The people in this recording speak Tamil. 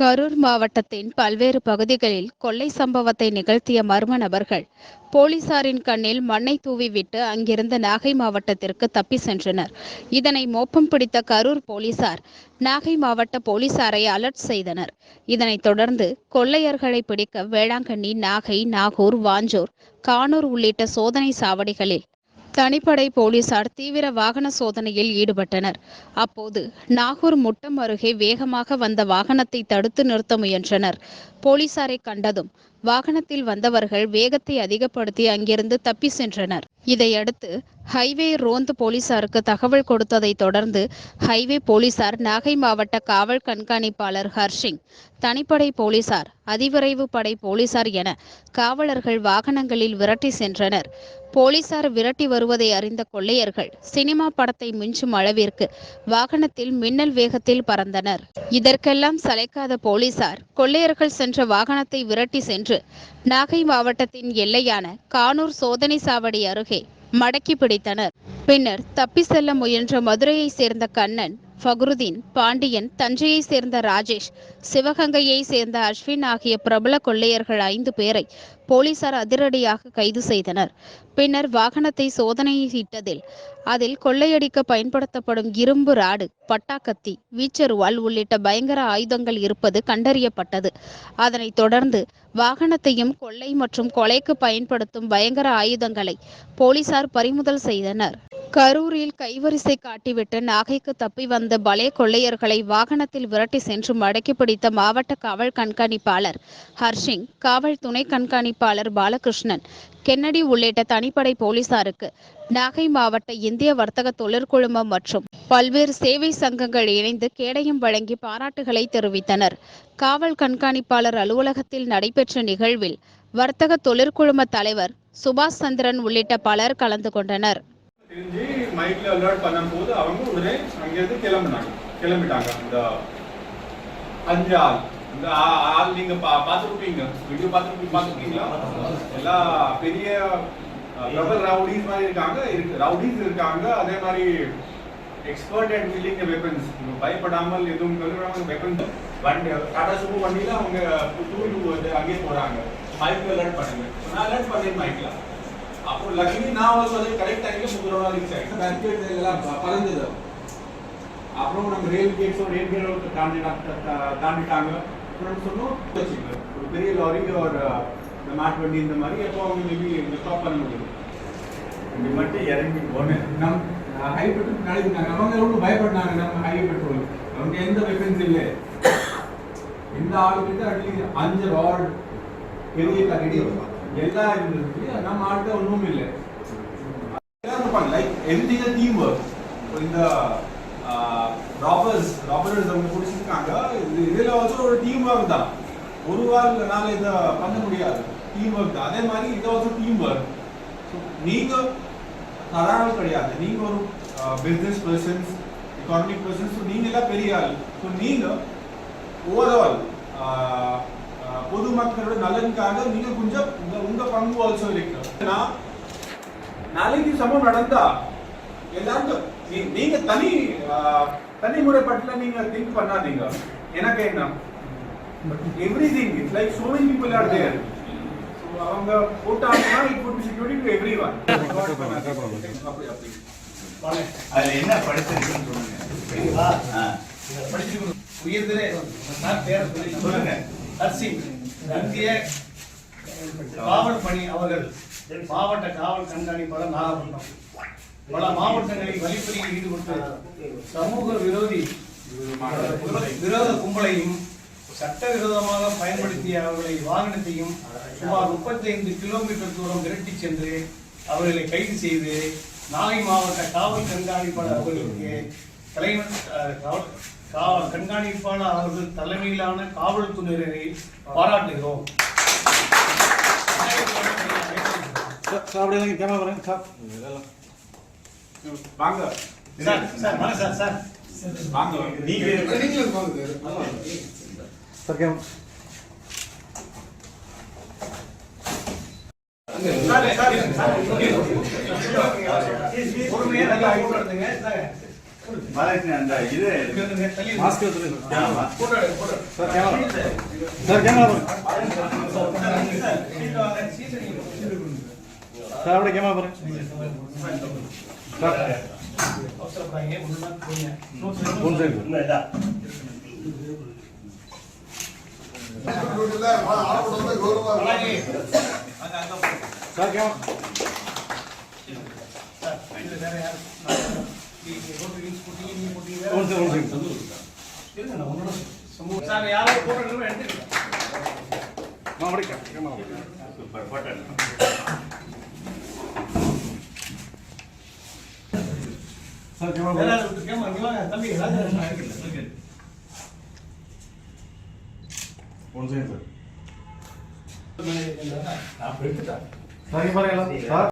கரூர் மாவட்டத்தின் பல்வேறு பகுதிகளில் கொள்ளை சம்பவத்தை நிகழ்த்திய மர்ம நபர்கள் போலீசாரின் கண்ணில் மண்ணை தூவிவிட்டு அங்கிருந்து நாகை மாவட்டத்திற்கு தப்பி சென்றனர். இதனை மோப்பம் பிடித்த கரூர் போலீசார் நாகை மாவட்ட போலீசாரை அலர்ட் செய்தனர். இதனைத் தொடர்ந்து கொள்ளையர்களை பிடிக்க வேளாங்கண்ணி நாகை நாகூர் வாஞ்சூர் கானூர் உள்ளிட்ட சோதனை சாவடிகளில் தனிப்படை போலீசார் தீவிர வாகன சோதனையில் ஈடுபட்டனர். அப்போது நாகூர் முட்டம் அருகே வேகமாக வந்த வாகனத்தை தடுத்து நிறுத்த முயன்றனர். போலீசாரை கண்டதும் வாகனத்தில் வந்தவர்கள் வேகத்தை அதிகப்படுத்தி அங்கிருந்து தப்பி சென்றனர். இதையடுத்து ஹைவே ரோந்து போலீசாருக்கு தகவல் கொடுத்ததை தொடர்ந்து ஹைவே போலீசார் நாகை மாவட்ட காவல் கண்காணிப்பாளர் ஹர்ஷிங் தனிப்படை போலீசார் அதிவிரைவு படை போலீசார் என காவலர்கள் வாகனங்களில் விரட்டி சென்றனர். போலீசார் விரட்டி வருவதை அறிந்த கொள்ளையர்கள் சினிமா படத்தை மிஞ்சும் அளவிற்கு வாகனத்தில் மின்னல் வேகத்தில் பறந்தனர். இதற்கெல்லாம் சளைக்காத போலீசார் கொள்ளையர்கள் சென்ற வாகனத்தை விரட்டி சென்று நாகை மாவட்டத்தின் எல்லையான கானூர் சோதனை சாவடி அருகே மடக்கி பிடித்தனர். பின்னர் தப்பி செல்ல முயன்ற மதுரையைச் சேர்ந்த கண்ணன் ஃபக்ருதீன் பாண்டியன் தஞ்சையைச் சேர்ந்த ராஜேஷ் சிவகங்கையைச் சேர்ந்த அஸ்வின் ஆகிய பிரபல கொள்ளையர்கள் ஐந்து பேரை போலீசார் அதிரடியாக கைது செய்தனர். பின்னர் வாகனத்தை சோதனையிட்டதில் அதில் கொள்ளையடிக்க பயன்படுத்தப்படும் இரும்பு ராடு பட்டாக்கத்தி வீச்சருவால் உள்ளிட்ட பயங்கர ஆயுதங்கள் இருப்பது கண்டறியப்பட்டது. அதனைத் தொடர்ந்து வாகனத்தையும் கொள்ளை மற்றும் கொலைக்கு பயன்படுத்தும் பயங்கர ஆயுதங்களை போலீசார் பறிமுதல் செய்தனர். கரூரில் கைவரிசை காட்டிவிட்டு நாகைக்கு தப்பி வந்த பலே கொள்ளையர்களை வாகனத்தில் விரட்டி சென்று மடக்கி பிடித்த மாவட்ட காவல் கண்காணிப்பாளர் ஹர்ஷிங் காவல் துணை கண்காணிப்பாளர் பாலகிருஷ்ணன் கென்னடி உள்ளிட்ட தனிப்படை போலீசாருக்கு நாகை மாவட்ட இந்திய வர்த்தக தொழிற்குழுமம் மற்றும் பல்வேறு சேவை சங்கங்கள் இணைந்து கேடயம் வழங்கி பாராட்டுகளை தெரிவித்தனர். காவல் கண்காணிப்பாளர் அலுவலகத்தில் நடைபெற்ற நிகழ்வில் வர்த்தக தொழிற்குழும தலைவர் சுபாஷ் சந்திரன் உள்ளிட்ட பலர் கலந்து கொண்டனர். தெரிஞ்சு மைக்ல அலர்ட் பண்ணும்போது அவங்க உடனே அங்கிருந்து கிளம்புனாங்க. கிளம்பிட்டாங்க. இந்த அஞ்சு ஆள் இந்த ஆள் நீங்க பா- பார்த்திருப்பீங்க. வீடியோ பார்த்து பார்த்துருக்கீங்களா? எல்லா பெரிய பிரபல் ரவுடிஸ் மாதிரி இருக்காங்க. இருக்கு ரவுடிஸ் இருக்காங்க. அதே மாதிரி எக்ஸ்பர்ட் அட் வில்லிங் வெப்பன்ஸ் பயப்படாமல் எதுவும் கழுவாமல் வெப்பன்ஸ் வண்டி டாடா சுமோ வண்டியில அவங்க டூ வந்து அங்கேயே போறாங்க. மைக்கில் அலர்ட் பண்ணுங்க. நான் அலர்ட் பண்ணேன் மைக்ல அப்போ வந்து அது கரெக்ட் டைம்ல முதுரவா ரீச் ஆயிட்டேன் பேரிகேட் எல்லாம் ப- பறந்தது. அப்புறம் நம்ம ரயில் கேட்ஸோ ரயில் கேட் தாண்டி தாண்டிட்டாங்க. அப்புறம் சொன்னோம் வச்சுங்க ஒரு பெரிய லாரி ஒரு இந்த மாட்டு வண்டி இந்த மாதிரி எப்போ அவங்க மேபி ஸ்டாப் பண்ண முடியும் இப்படி மட்டும் இறங்கி போனேன் நம் ஹை பெட்ரோல் நினைக்கிறாங்க அவங்க எவ்வளவு பயப்பட்டாங்க. நம்ம ஹை பெட்ரோல் அவங்க எந்த வெப்பன்ஸ் இல்லை. இந்த ஆளுக்கிட்ட அட்லீஸ்ட் அஞ்சு ராட் பெரிய கரடி எல்லாம் இருந்துச்சு நம்ம ஆட்கள் ஒன்றும் இல்லை. Like everything a team work இந்த ராபர்ஸ் ராபர்ஸ் அவங்க பிடிச்சிருக்காங்க. இது இதில் வந்து ஒரு டீம் ஒர்க் தான். ஒரு வாரனால இதை பண்ண முடியாது. டீம் ஒர்க் தான். அதே மாதிரி இதை ஆல்சோ டீம் ஒர்க் நீங்க சாதாரண கிடையாது. நீங்க ஒரு பிஸ்னஸ் பர்சன்ஸ் எக்கானமிக் பர்சன்ஸ் நீங்க எல்லாம் பெரிய ஆள். ஸோ நீங்கள் ஓவரால் பொதுமக்களோட நலனுக்காக நீங்க கொஞ்சம் உங்க உங்க பங்கு ஆல்சோ இருக்கு நாளைக்கு சம்பவம் நடந்தா எல்லாரும் நீங்க தனி ஆஹ், தனி முறைப்பட்டுல நீங்க திங்க் பண்ணாதீங்க. எனக்கு என்ன? Everything it's like so many people are there அவங்க போட்டாங்கன்னா it be security to everyone அப்படி அப்படி அதுல என்ன படிச்சிருக்குன்னு சொல்லுங்க. நான் பேர சொல்லி சொல்லுங்க. ஹர்சிங் இந்திய காவல் பணி அவர்கள் மாவட்ட காவல் கண்காணிப்பாளர் நாகப்பட்டினம். பல மாவட்டங்களில் வழிப்பறியில் ஈடுபட்டு சமூக விரோதி விரோத கும்பலையும் சட்டவிரோதமாக பயன்படுத்திய அவர்களை வாகனத்தையும் சுமார் முப்பத்தைந்து கிலோமீட்டர் தூரம் விரட்டி சென்று அவர்களை கைது செய்து நாகை மாவட்ட காவல் கண்காணிப்பாளர் அவர்களுக்கு தலைவர் கண்காணிப்பாளர் அவர்கள் தலைமையிலான காவல்துறையினரை பாராட்டுகிறோம் வாங்க சார் வாங்க நீங்க பொறுமையா நல்லா எடுத்துங்க. சார், மகாலட்சுமி அந்த இது mask sir camera sir camera sir அப்படியே கேமரா பாருங்க. Sir camera one second sir நான் பிரிண்ட் சார். சார்.